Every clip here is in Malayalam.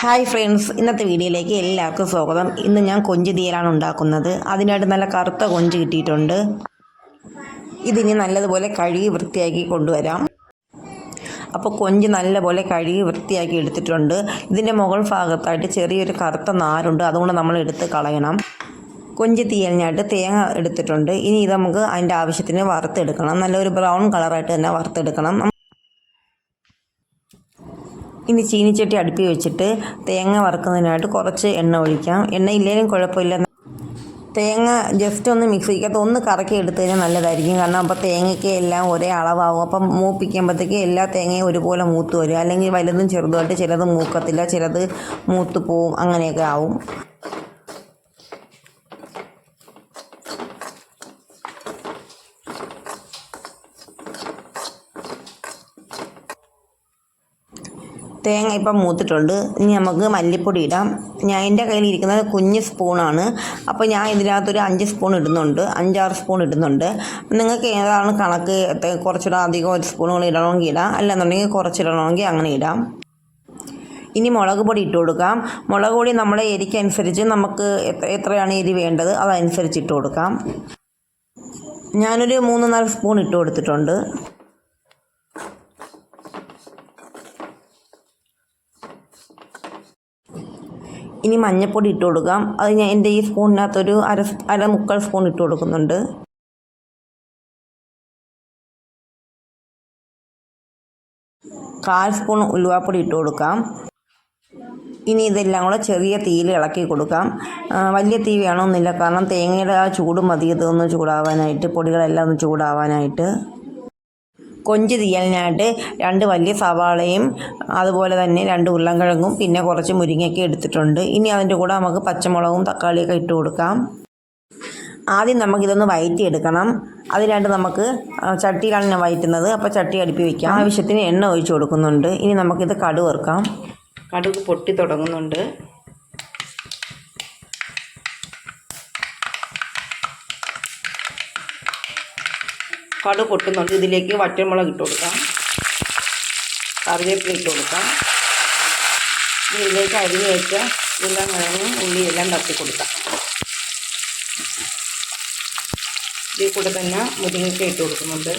ഹായ് ഫ്രണ്ട്സ് ഇന്നത്തെ വീഡിയോയിലേക്ക് എല്ലാവർക്കും സ്വാഗതം. ഇന്ന് ഞാൻ കൊഞ്ച് തീയലാണ് ഉണ്ടാക്കുന്നത്. അതിനായിട്ട് നല്ല കറുത്ത കൊഞ്ച് കിട്ടിയിട്ടുണ്ട്. ഇതിനി നല്ലതുപോലെ കഴുകി വൃത്തിയാക്കി കൊണ്ടുവരാം. അപ്പോൾ കൊഞ്ച് നല്ലപോലെ കഴുകി വൃത്തിയാക്കി എടുത്തിട്ടുണ്ട്. ഇതിന്റെ മുകൾ ഭാഗത്തായിട്ട് ചെറിയൊരു കറുത്ത നാരുണ്ട്. അതുകൊണ്ട് നമ്മൾ എടുത്ത് കളയണം. കൊഞ്ച് തീയലിനായിട്ട് തേങ്ങ എടുത്തിട്ടുണ്ട്. ഇനി ഇത് നമുക്ക് അതിന്റെ ആവശ്യത്തിന് വറുത്തെടുക്കണം. നല്ലൊരു ബ്രൗൺ കളറായിട്ട് തന്നെ വറുത്തെടുക്കണം. ഇനി ചീനിച്ചട്ടി അടുപ്പി വെച്ചിട്ട് തേങ്ങ വറുക്കുന്നതിനായിട്ട് കുറച്ച് എണ്ണ ഒഴിക്കാം. എണ്ണ ഇല്ലെങ്കിലും കുഴപ്പമില്ല. തേങ്ങ ജസ്റ്റ് ഒന്ന് മിക്സിക്കകത്ത് ഒന്ന് കറക്കി എടുത്തു കഴിഞ്ഞാൽ നല്ലതായിരിക്കും. കാരണം അപ്പോൾ തേങ്ങയ്ക്ക് എല്ലാം ഒരേ അളവാകും. അപ്പം മൂപ്പിക്കുമ്പോഴത്തേക്ക് എല്ലാ തേങ്ങയും ഒരുപോലെ മൂത്ത് വരും. അല്ലെങ്കിൽ വലുതും ചെറുതുമായിട്ട് ചിലത് മൂക്കത്തില്ല ചിലത് മൂത്ത് പോവും. അങ്ങനെയൊക്കെ ആവും. തേങ്ങ ഇപ്പം മൂത്തിട്ടുണ്ട്. ഇനി നമുക്ക് മല്ലിപ്പൊടി ഇടാം. ഞാൻ എന്റെ കയ്യിൽ ഇരിക്കുന്നത് കുഞ്ഞ് സ്പൂണാണ്. അപ്പോൾ ഞാൻ ഇതിനകത്തൊരു അഞ്ച് സ്പൂൺ ഇടുന്നുണ്ട്. അഞ്ചാറ് സ്പൂൺ ഇടുന്നുണ്ട്. നിങ്ങൾക്ക് ഏതാണ് കണക്ക്? കുറച്ചുകൂടെ അധികം ഒരു സ്പൂണുകൾ ഇടണമെങ്കിൽ ഇടാം. അല്ലെന്നുണ്ടെങ്കിൽ കുറച്ചിടണമെങ്കിൽ അങ്ങനെ ഇടാം. ഇനി മുളക് പൊടി ഇട്ട് കൊടുക്കാം. മുളക് പൊടി നമ്മുടെ എരിക്കനുസരിച്ച് നമുക്ക് എത്ര എത്രയാണ് എരി വേണ്ടത് അതനുസരിച്ച് ഇട്ട് കൊടുക്കാം. ഞാനൊരു മൂന്ന് നാല് സ്പൂൺ ഇട്ട് കൊടുത്തിട്ടുണ്ട്. ഇനി മഞ്ഞപ്പൊടി ഇട്ട് കൊടുക്കാം. അത് ഞാൻ എന്റെ ഈ സ്പൂണിനകത്തൊരു അര അര മുക്കാൽ സ്പൂൺ ഇട്ട് കൊടുക്കുന്നുണ്ട്. കാൽ സ്പൂൺ ഉലുവാപ്പൊടി ഇട്ട് കൊടുക്കാം. ഇനി ഇതെല്ലാം കൂടെ ചെറിയ തീയിൽ ഇളക്കി കൊടുക്കാം. വലിയ തീ വേണമെന്നില്ല. കാരണം തേങ്ങയുടെ ആ ചൂട് മതി. ഇതൊന്ന് ചൂടാവാനായിട്ട് പൊടികളെല്ലാം ഒന്ന് ചൂടാവാനായിട്ട്. കൊഞ്ച് തീയലിനായിട്ട് രണ്ട് വലിയ സവാളയും അതുപോലെ തന്നെ രണ്ട് ഉരുളൻകിഴങ്ങും പിന്നെ കുറച്ച് മുരിങ്ങയ്ക്ക് എടുത്തിട്ടുണ്ട്. ഇനി അതിന്റെ കൂടെ നമുക്ക് പച്ചമുളകും തക്കാളിയൊക്കെ ഇട്ട് കൊടുക്കാം. ആദ്യം നമുക്കിതൊന്ന് വയറ്റി എടുക്കണം അതിനായിട്ട് നമുക്ക് ചട്ടിയിലാണ് ഞാൻ വയറ്റുന്നത്. അപ്പോൾ ചട്ടി അടുപ്പി വയ്ക്കാം ആവശ്യത്തിന് എണ്ണ ഒഴിച്ച് കൊടുക്കുന്നുണ്ട്. ഇനി നമുക്കിത് കടുക് കടുക് പൊട്ടി തുടങ്ങുന്നുണ്ട്. കടുക് പൊട്ടുന്നുണ്ട് ഇതിലേക്ക് വറ്റമുളക് ഇട്ട് കൊടുക്കാം. കറിവേപ്പില ഇട്ട് കൊടുക്കാം. ഇതിലേക്ക് അരിഞ്ഞ് വെച്ച എല്ലാം ഉള്ളി എല്ലാം തട്ടി കൊടുക്കാം. ഇതിൽ കൂടെ തന്നെ മുരിങ്ങയ്ക്ക ഇട്ട് കൊടുക്കുന്നുണ്ട്.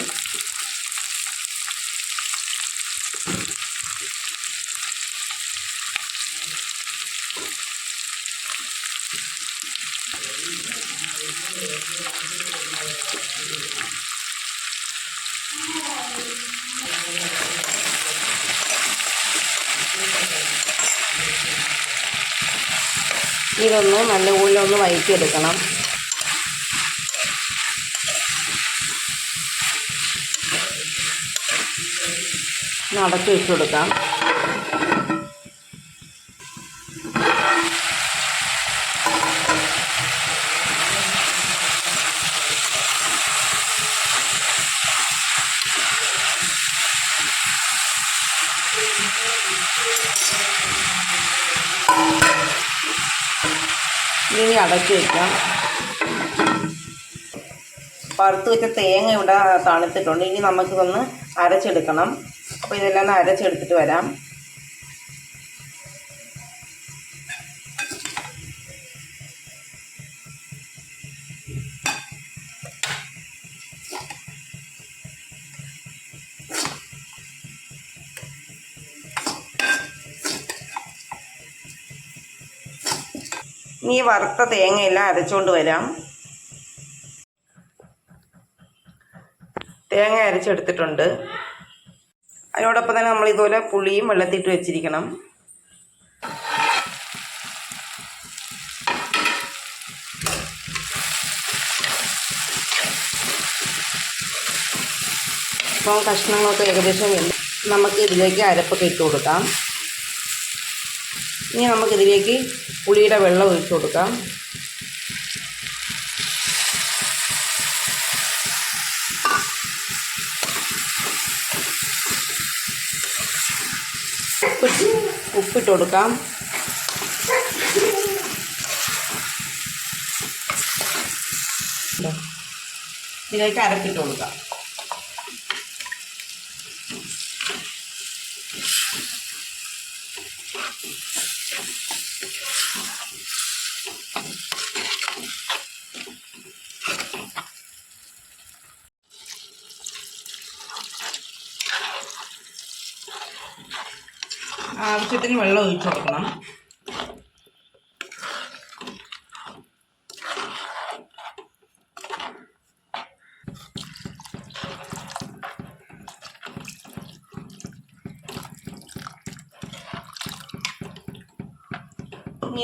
ഇതൊന്ന് നല്ല ഒന്ന് വഴറ്റിയെടുക്കണം ഒന്ന് വെച്ച് കൊടുക്കാം. ഇനി അടച്ചു വെക്കാം. വറുത്ത് വെച്ച തേങ്ങ ഇവിടെ തണുത്തിട്ടുണ്ട്. ഇനി നമുക്കിതൊന്ന് അരച്ചെടുക്കണം. അപ്പോൾ ഇതെല്ലാം ഒന്ന് അരച്ചെടുത്തിട്ട് വരാം. ഇനി ഈ വറുത്ത തേങ്ങയെല്ലാം അരച്ചുകൊണ്ട് വരാം. തേങ്ങ അരച്ചെടുത്തിട്ടുണ്ട്. അതിനോടൊപ്പം തന്നെ നമ്മൾ ഇതുപോലെ പുളിയും വെള്ളത്തിട്ട് വെച്ചിരിക്കണം. അപ്പോൾ കഷ്ണങ്ങളൊക്കെ ഏകദേശം നമുക്ക് ഇതിലേക്ക് അരപ്പൊക്കെ ഇട്ട് കൊടുക്കാം. ഇനി നമുക്കിതിലേക്ക് പുളിയുടെ വെള്ളം ഒഴിച്ചു കൊടുക്കാം. ഉപ്പിട്ട് കൊടുക്കാം. ഇതിലേക്ക് അരപ്പിട്ട് കൊടുക്കാം. ആവശ്യത്തിന് വെള്ളം ഒഴിച്ചു കൊടുക്കണം.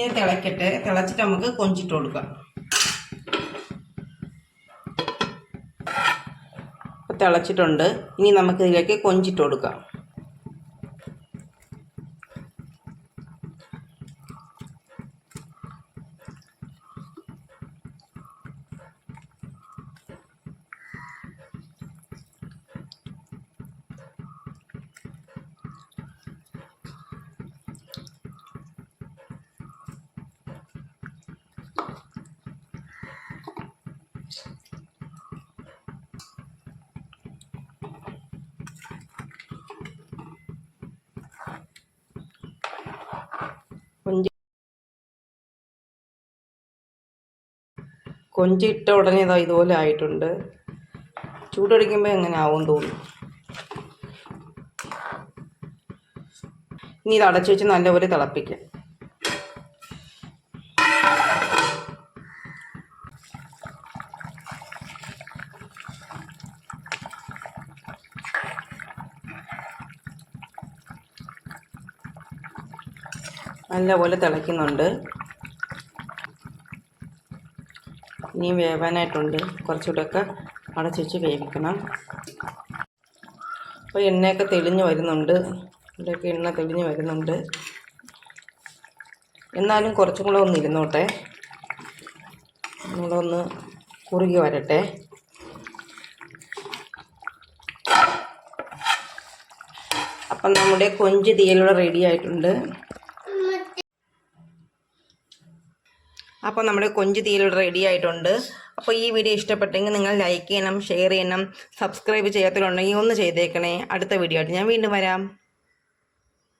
ഇത് തിളക്കട്ടെ. തിളച്ചിട്ട് നമുക്ക് കൊഞ്ചിട്ട് കൊടുക്കാം. തിളച്ചിട്ടുണ്ട്. ഇനി നമുക്ക് ഇതിലേക്ക് കൊഞ്ചിട്ട് കൊടുക്കാം കൊഞ്ച് കൊഞ്ച് ഇട്ട ഉടനെ ഇതാ ഇതുപോലെ ആയിട്ടുണ്ട്. ചൂടടിക്കുമ്പോൾ എങ്ങനെ ആവും തോന്നും ഇനി ഇത് അടച്ചു വെച്ച് നല്ലപോലെ തിളപ്പിക്കാം. നല്ലപോലെ തിളയ്ക്കുന്നുണ്ട്. ഇനിയും വേവാനായിട്ടുണ്ട്. കുറച്ചുകൂടെയൊക്കെ അടച്ചു വെച്ച് വേവിക്കണം. അപ്പോൾ എണ്ണയൊക്കെ തെളിഞ്ഞ് വരുന്നുണ്ട്. ഇവിടെയൊക്കെ എണ്ണ തെളിഞ്ഞ് വരുന്നുണ്ട്. എന്നാലും കുറച്ചും കൂടെ ഒന്ന് ഇരുന്നോട്ടെ. നമ്മളൊന്ന് കുറുകി വരട്ടെ. അപ്പം നമ്മുടെ കൊഞ്ച് തീയലൂടെ റെഡി ആയിട്ടുണ്ട്. അപ്പോൾ നമ്മുടെ കൊഞ്ച് തീയലൂടെ റെഡി ആയിട്ടുണ്ട്. അപ്പോൾ ഈ വീഡിയോ ഇഷ്ടപ്പെട്ടെങ്കിൽ നിങ്ങൾ ലൈക്ക് ചെയ്യണം ഷെയർ ചെയ്യണം സബ്സ്ക്രൈബ് ചെയ്യാത്തവരുണ്ടെങ്കിൽ ഒന്ന് ചെയ്തേക്കണേ. അടുത്ത വീഡിയോ ആയിട്ട് ഞാൻ വീണ്ടും വരാം.